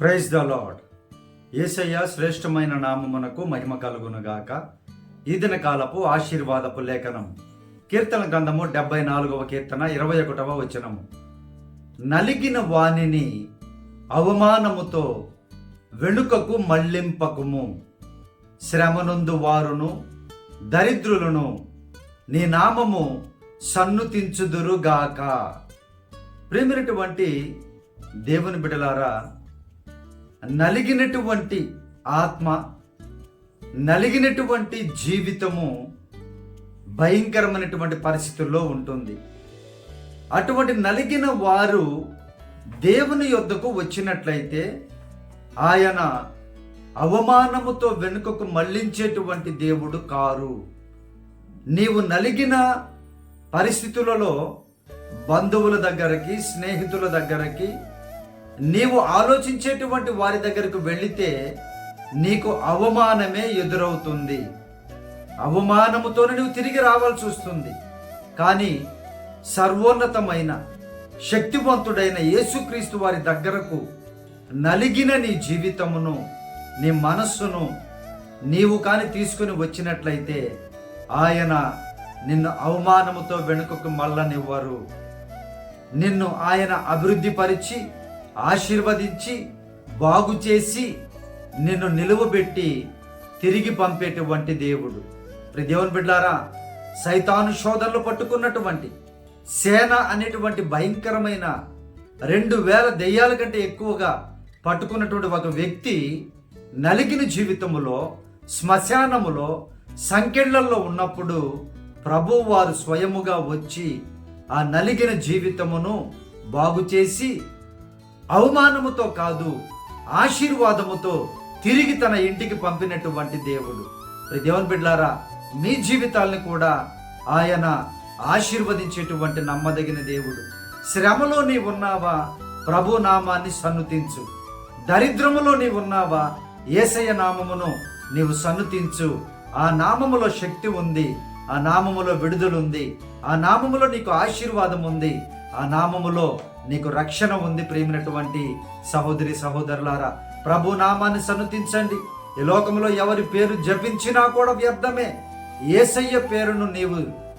Praise the lord ఏసయ్య శ్రేష్టమైన నామమునకు మహిమ కలుగునుగాక. ఈదిన కాలపు ఆశీర్వాదపు లేఖనం. కీర్తన గ్రంథము డెబ్బై నాలుగవ కీర్తన ఇరవై ఒకటవ వచనము. నలిగిన వాణిని అవమానముతో వెనుకకు మళ్ళింపకుము. శ్రమనుందు వారును దరిద్రులను నీ నామము సన్నుతించుదురుగాక ప్రేమినటువంటి దేవుని బిడలారా నలిగినటువంటి ఆత్మ నలిగినటువంటి జీవితము భయంకరమైనటువంటి పరిస్థితుల్లో ఉంటుంది. అటువంటి నలిగిన వారు దేవుని యొద్దకు వచ్చినట్లయితే ఆయన అవమానముతో వెనుకకు మళ్ళించేటువంటి దేవుడు కారు. నీవు నలిగిన పరిస్థితులలో బంధువుల దగ్గరకి స్నేహితుల దగ్గరకి నీవు ఆలోచించేటువంటి వారి దగ్గరకు వెళితే నీకు అవమానమే ఎదురవుతుంది. అవమానముతోనే నువ్వు తిరిగి రావాల్సి వస్తుంది. కానీ సర్వోన్నతమైన శక్తివంతుడైన యేసుక్రీస్తు వారి దగ్గరకు నలిగిన నీ జీవితమును నీ మనస్సును నీవు కానీ తీసుకుని వచ్చినట్లయితే ఆయన నిన్ను అవమానముతో వెనుకకు మళ్ళనివ్వరు. నిన్ను ఆయన అభివృద్ధి పరిచి ఆశీర్వదించి బాగు చేసి నిన్ను నిలువబెట్టి తిరిగి పంపేటువంటి దేవుడు. ప్రి దేవుని బిడ్డారా సైతాను శోధనలు పట్టుకున్నటువంటి సేన అనేటువంటి భయంకరమైన రెండు వేల దెయ్యాల కంటే ఎక్కువగా పట్టుకున్నటువంటి ఒక వ్యక్తి నలిగిన జీవితములో శ్మశానములో సంకెళ్ళలో ఉన్నప్పుడు ప్రభు వారు స్వయముగా వచ్చి ఆ నలిగిన జీవితమును బాగు చేసి అవమానముతో కాదు ఆశీర్వాదముతో తిరిగి తన ఇంటికి పంపినటువంటి దేవుడు. మరి దేవుని బిడ్లారా మీ జీవితాలను కూడా ఆయన ఆశీర్వదించేటువంటి నమ్మదగిన దేవుడు. శ్రమలో నీ ఉన్నావా ప్రభు నామాన్ని సన్నుతించు. దరిద్రములో నీ ఉన్నావా ఏసయ్య నామమును నీవు సన్నుతించు. ఆ నామములో శక్తి ఉంది ఆ నామములో విడుదలుంది ఆ నామములో నీకు ఆశీర్వాదం ఉంది. ఆ నామములో నీకు రక్షణ ఉంది ప్రేమినటువంటి సహోదరి సహోదరులారా. ప్రభు నామాన్ని సన్నతించండి ఈ లోకంలో ఎవరి పేరు జపించినా కూడా వ్యర్థమే. ఏసయ్య పేరును నీవు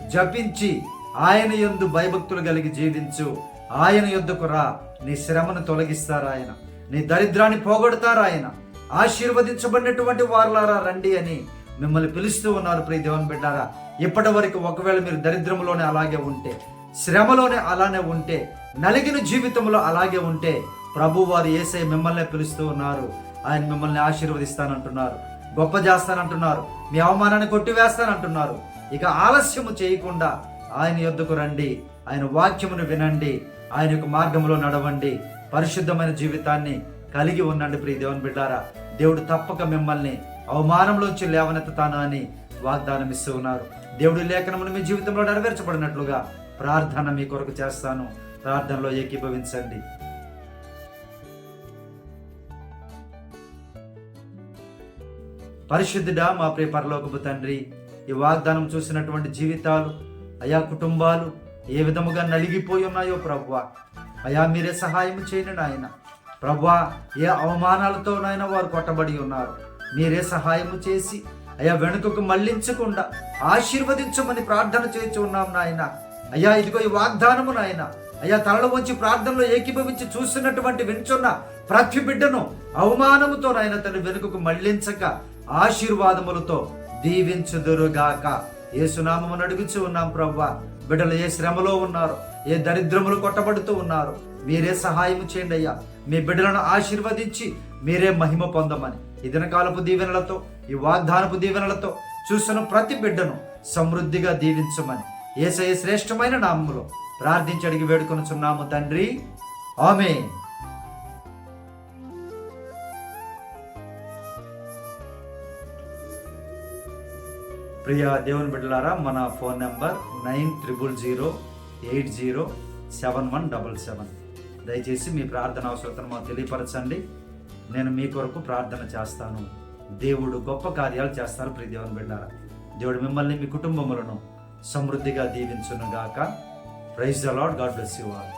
జపించి ఆయన యందు భయభక్తులు కలిగి జీవించు. ఆయన యొద్దకు రా. నీ శ్రమను తొలగిస్తారు ఆయన. నీ దరిద్రాన్ని పోగొడతారు ఆయన. ఆశీర్వదించబడినటువంటి వారులారా రండి అని మిమ్మల్ని పిలుస్తూ ఉన్నారు ప్రియ దేవన్ బిడ్డారా. ఇప్పటి వరకు ఒకవేళ మీరు దరిద్రంలోనే అలాగే ఉంటే శ్రమలోనే అలానే ఉంటే నలిగిన జీవితంలో అలాగే ఉంటే ప్రభు వారు ఏసై మిమ్మల్ని పిలుస్తూ ఉన్నారు. ఆయన మిమ్మల్ని ఆశీర్వదిస్తానంటున్నారు. గొప్ప చేస్తానంటున్నారు. మీ అవమానాన్ని కొట్టివేస్తానంటున్నారు. ఇక ఆలస్యము చేయకుండా ఆయన యొద్దకు రండి. ఆయన వాక్యమును వినండి. ఆయన యొక్క మార్గంలో నడవండి. పరిశుద్ధమైన జీవితాన్ని కలిగి ఉండండి ప్రియ దేవుని బిడ్డారా. దేవుడు తప్పక మిమ్మల్ని అవమానంలోంచి లేవనెత్తుతాను అని వాగ్దానం ఇస్తూ ఉన్నారు. దేవుడి లేఖనమును మీ జీవితంలో నెరవేర్చబడినట్లుగా ప్రార్థన మీ కొరకు చేస్తాను. ప్రార్థనలో ఏకీభవించండి. పరిశుద్ధుడా మా ప్రియ పరలోకపు తండ్రి ఈ వాగ్దానం చూసినటువంటి జీవితాలు అయా కుటుంబాలు ఏ విధముగా నలిగిపోయి ఉన్నాయో ప్రభువా అయా మీరే సహాయం చేయండి నాయన. ప్రభువా ఏ అవమానాలతో నాయన వారు కొట్టబడి ఉన్నారు మీరే సహాయము చేసి అయ్యా వెనుకకు మళ్ళించకుండా ఆశీర్వదించమని ప్రార్థన చేయించు ఉన్నాం నాయన. అయ్యా ఇదిగో ఈ వాగ్దానము నాయన. అయ్యా తలలో వచ్చి ప్రార్థనలో ఏకీభవించి చూస్తున్నటువంటి వింటున్న ప్రతి బిడ్డను అవమానముతో నాయన తను వెనుకకు మళ్ళించక ఆశీర్వాదములతో దీవించుదురుగాక. ఏ సునామమును అడుగుచూ ఉన్నాం ప్రవ్వా. బిడ్డలు ఏ శ్రమలో ఉన్నారు ఏ దరిద్రములు కొట్టబడుతూ ఉన్నారు మీరే సహాయం చేయండి అయ్యా. మీ బిడ్డలను ఆశీర్వదించి మీరే మహిమ పొందమని. ఈ దినకాలపు దీవెనలతో ఈ వాగ్దానపు దీవెనలతో చూసిన ప్రతి బిడ్డను సమృద్ధిగా దీవించమని. ఏసయ శ్రేష్టమైన నామములో ప్రార్థించి అడిగి వేడుకొనుచున్నాము తండ్రి. ఆమె ప్రియ దేవుని బిడ్డలారా మన phone number nine triple zero eight zero seven one double seven. దయచేసి మీ ప్రార్థన అవసరతను మాకు తెలియపరచండి. నేను మీ కొరకు ప్రార్థన చేస్తాను. దేవుడు గొప్ప కార్యాలు చేస్తారు ప్రియ దేవుని బిడ్డారా దేవుడు మిమ్మల్ని మీ కుటుంబములను సమృద్ధిగా దీవించునుగాక. Praise the lord God bless you all